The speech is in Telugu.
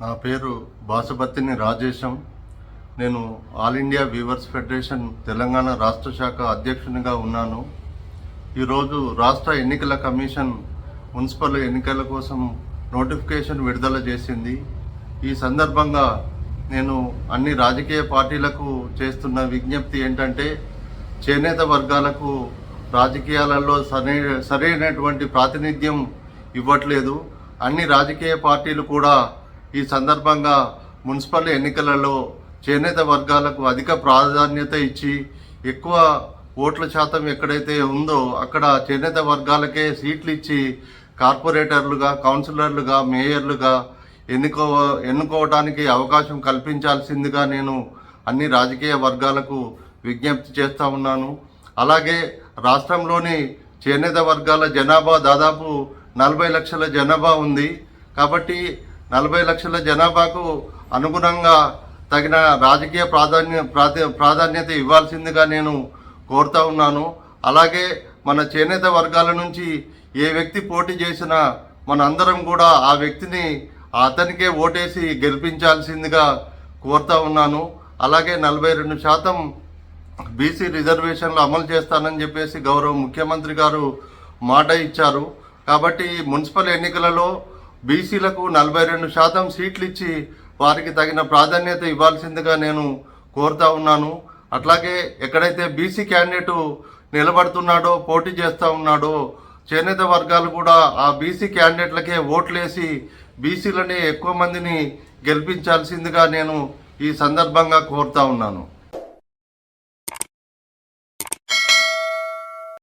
నా పేరు బాసుబత్తిని రాజేశం. నేను all India weavers federation Telangana రాష్ట్ర శాఖ అధ్యక్షునిగా ఉన్నాను. ఈరోజు రాష్ట్ర ఎన్నికల కమిషన్ మున్సిపల్ ఎన్నికల కోసం నోటిఫికేషన్ విడుదల చేసింది. ఈ సందర్భంగా నేను అన్ని రాజకీయ పార్టీలకు చేస్తున్న విజ్ఞప్తి ఏంటంటే చేనేత వర్గాలకు రాజకీయాలలో సరైన సరైనటువంటి ప్రాతినిధ్యం ఇవ్వట్లేదు. అన్ని రాజకీయ పార్టీలు కూడా ఈ సందర్భంగా మున్సిపల్ ఎన్నికలలో చేనేత వర్గాలకు అధిక ప్రాధాన్యత ఇచ్చి ఎక్కువ ఓట్ల శాతం ఎక్కడైతే ఉందో అక్కడ చేనేత వర్గాలకే సీట్లు ఇచ్చి కార్పొరేటర్లుగా కౌన్సిలర్లుగా మేయర్లుగా ఎన్నుకో ఎన్నుకోవడానికి అవకాశం కల్పించాల్సిందిగా నేను అన్ని రాజకీయ వర్గాలకు విజ్ఞప్తి చేస్తూ ఉన్నాను. అలాగే రాష్ట్రంలోని చేనేత వర్గాల జనాభా దాదాపు నలభై లక్షల జనాభా ఉంది. కాబట్టి నలభై లక్షల జనాభాకు అనుగుణంగా తగిన రాజకీయ ప్రాధాన్య ప్రాధాన్యత ఇవ్వాల్సిందిగా నేను కోరుతా ఉన్నాను. అలాగే మన చేనేత వర్గాల నుంచి ఏ వ్యక్తి పోటీ చేసినా మన అందరం కూడా ఆ వ్యక్తిని అతనికే ఓటేసి గెలిపించాల్సిందిగా కోరుతా ఉన్నాను. అలాగే నలభై రెండు శాతం బీసీ రిజర్వేషన్లు అమలు చేస్తానని చెప్పేసి గౌరవ ముఖ్యమంత్రి గారు మాట ఇచ్చారు. కాబట్టి మున్సిపల్ ఎన్నికలలో బీసీలకు నలభై రెండు శాతం సీట్లు ఇచ్చి వారికి తగిన ప్రాధాన్యత ఇవ్వాల్సిందిగా నేను కోరుతా ఉన్నాను. అట్లాగే ఎక్కడైతే బీసీ క్యాండిడేట్ నిలబడుతున్నాడో పోటీ చేస్తూ ఉన్నాడో చేనేత వర్గాలు కూడా ఆ బీసీ క్యాండిడేట్లకే ఓట్లేసి బీసీలని ఎక్కువ మందిని గెలిపించాల్సిందిగా నేను ఈ సందర్భంగా కోరుతా ఉన్నాను.